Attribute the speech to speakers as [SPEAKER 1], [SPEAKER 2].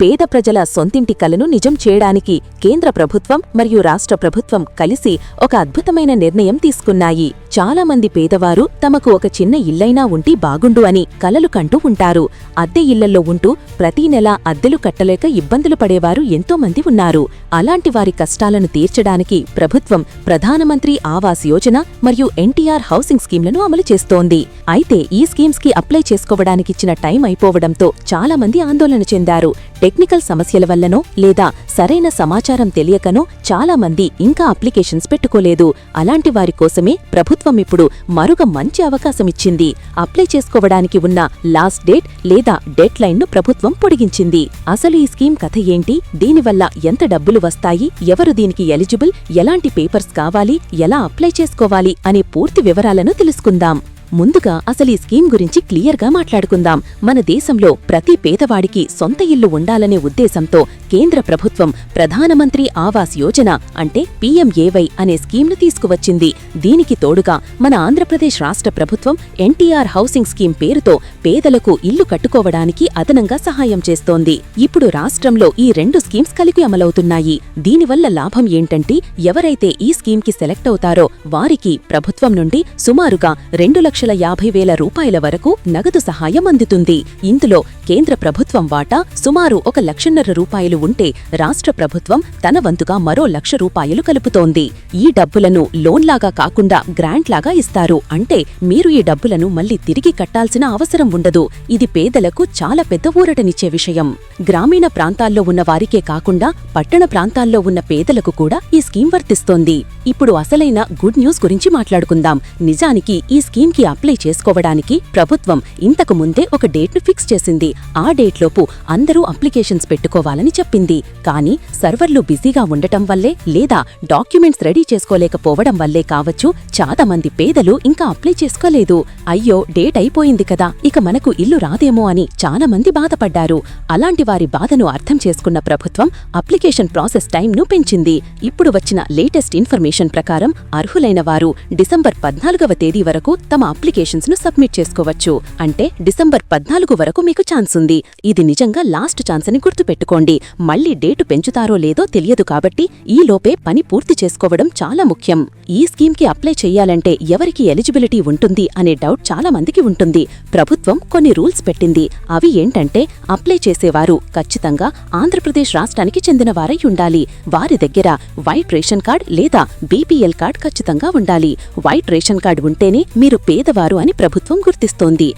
[SPEAKER 1] పేద ప్రజల సొంతింటి కలను నిజం చేయడానికి కేంద్ర ప్రభుత్వం మరియు రాష్ట్ర ప్రభుత్వం కలిసి ఒక అద్భుతమైన నిర్ణయం తీసుకున్నాయి. చాలా మంది పేదవారు తమకు ఒక చిన్న ఇల్లైనా ఉంటి బాగుండు అని కలలు కంటూ ఉంటారు. అద్దె ఇళ్ళలో ఉంటూ ప్రతీ నెలా అద్దెలు కట్టలేక ఇబ్బందులు పడేవారు ఎంతో మంది ఉన్నారు. అలాంటి వారి కష్టాలను తీర్చడానికి ప్రభుత్వం ప్రధానమంత్రి ఆవాస్ యోజన మరియు ఎన్టీఆర్ హౌసింగ్ స్కీమ్లను అమలు చేస్తోంది. అయితే ఈ స్కీమ్స్కి అప్లై చేసుకోవడానికిచ్చిన టైం అయిపోవడంతో చాలామంది ఆందోళన చెందారు. టెక్నికల్ సమస్యల వల్లనో లేదా సరైన సమాచారం తెలియకనో చాలా మంది ఇంకా అప్లికేషన్స్ పెట్టుకోలేదు. అలాంటి వారి కోసమే ప్రభుత్వం ఇప్పుడు మరొక మంచి అవకాశమిచ్చింది. అప్లై చేసుకోవడానికి ఉన్న లాస్ట్ డేట్ లేదా డెడ్ లైన్ను ప్రభుత్వం పొడిగించింది. అసలు ఈ స్కీమ్ కథ ఏంటి? దీనివల్ల ఎంత డబ్బులు వస్తాయి? ఎవరు దీనికి ఎలిజిబుల్? ఎలాంటి పేపర్స్ కావాలి? ఎలా అప్లై చేసుకోవాలి? అనే పూర్తి వివరాలను తెలుసుకుందాం. ముందుగా అసలు ఈ స్కీమ్ గురించి క్లియర్గా మాట్లాడుకుందాం. మన దేశంలో ప్రతి పేదవాడికి సొంత ఇల్లు ఉండాలనే ఉద్దేశంతో కేంద్ర ప్రభుత్వం ప్రధానమంత్రి ఆవాస్ యోజన అంటే పీఎంఏవై అనే స్కీమ్ను తీసుకువచ్చింది. దీనికి తోడుగా మన ఆంధ్రప్రదేశ్ రాష్ట్ర ప్రభుత్వం ఎన్టీఆర్ హౌసింగ్ స్కీమ్ పేరుతో పేదలకు ఇల్లు కట్టుకోవడానికి అదనంగా సహాయం చేస్తోంది. ఇప్పుడు రాష్ట్రంలో ఈ రెండు స్కీమ్స్ కలిపి అమలవుతున్నాయి. దీనివల్ల లాభం ఏంటంటే ఎవరైతే ఈ స్కీమ్కి సెలెక్ట్ అవుతారో వారికి ప్రభుత్వం నుండి సుమారుగా రెండు లక్షల యాభై వేల రూపాయల వరకు నగదు సహాయం అందుతుంది. ఇందులో కేంద్ర ప్రభుత్వం వాటా సుమారు ఒక లక్షన్నర రూపాయలు ఉంటే రాష్ట్ర ప్రభుత్వం తన వంతుగా మరో లక్ష రూపాయలు కలుపుతోంది. ఈ డబ్బులను లోన్లాగా కాకుండా గ్రాంట్లాగా ఇస్తారు. అంటే మీరు ఈ డబ్బులను మళ్ళీ తిరిగి కట్టాల్సిన అవసరం ఉండదు. ఇది పేదలకు చాలా పెద్ద ఊరటనిచ్చే విషయం. గ్రామీణ ప్రాంతాల్లో ఉన్న వారికే కాకుండా పట్టణ ప్రాంతాల్లో ఉన్న పేదలకు కూడా ఈ స్కీమ్ వర్తిస్తోంది. ఇప్పుడు అసలైన గుడ్ న్యూస్ గురించి మాట్లాడుకుందాం. నిజానికి ఈ స్కీమ్కి అప్లై చేసుకోవడానికి ప్రభుత్వం ఇంతకు ముందే ఒక డేట్ను ఫిక్స్ చేసింది. ఆ డేట్లోపు అందరూ అప్లికేషన్స్ పెట్టుకోవాలని చెప్పింది. కానీ సర్వర్లు బిజీగా ఉండటం వల్లే లేదా డాక్యుమెంట్స్ రెడీ చేసుకోలేకపోవడం వల్లే కావచ్చు చాలా మంది పేదలు ఇంకా అప్లై చేసుకోలేదు. అయ్యో డేట్ అయిపోయింది కదా ఇక మనకు ఇల్లు రాదేమో అని చాలా మంది బాధపడ్డారు. అలాంటి వారి బాధను అర్థం చేసుకున్న ప్రభుత్వం అప్లికేషన్ ప్రాసెస్ టైంను పెంచింది. ఇప్పుడు వచ్చిన లేటెస్ట్ ఇన్ఫర్మేషన్ ప్రకారం అర్హులైన వారు డిసెంబర్ పద్నాలుగవ తేదీ వరకు తమ అప్లికేషన్స్ను సబ్మిట్ చేసుకోవచ్చు. అంటే డిసెంబర్ పద్నాలుగు వరకు మీకు ఛాన్స్ ఉంది. ఇది నిజంగా లాస్ట్ ఛాన్స్ అని గుర్తుపెట్టుకోండి. మళ్ళీ డేటు పెంచుతారో లేదో తెలియదు కాబట్టి ఈ లోపే పని పూర్తి చేసుకోవడం చాలా ముఖ్యం. ఈ స్కీమ్కి అప్లై చేయాలంటే ఎవరికి ఎలిజిబిలిటీ ఉంటుంది అనే డౌట్ చాలా మందికి ఉంటుంది. ప్రభుత్వం కొన్ని రూల్స్ పెట్టింది. అవి ఏంటంటే అప్లై చేసేవారు ఖచ్చితంగా ఆంధ్రప్రదేశ్ రాష్ట్రానికి చెందిన వారై ఉండాలి. వారి దగ్గర వైట్ రేషన్ కార్డ్ లేదా బీపీఎల్ కార్డ్ ఖచ్చితంగా ఉండాలి. వైట్ రేషన్ కార్డ్ ఉంటేనే మీరు పేదవారు అని ప్రభుత్వం గుర్తిస్తోంది.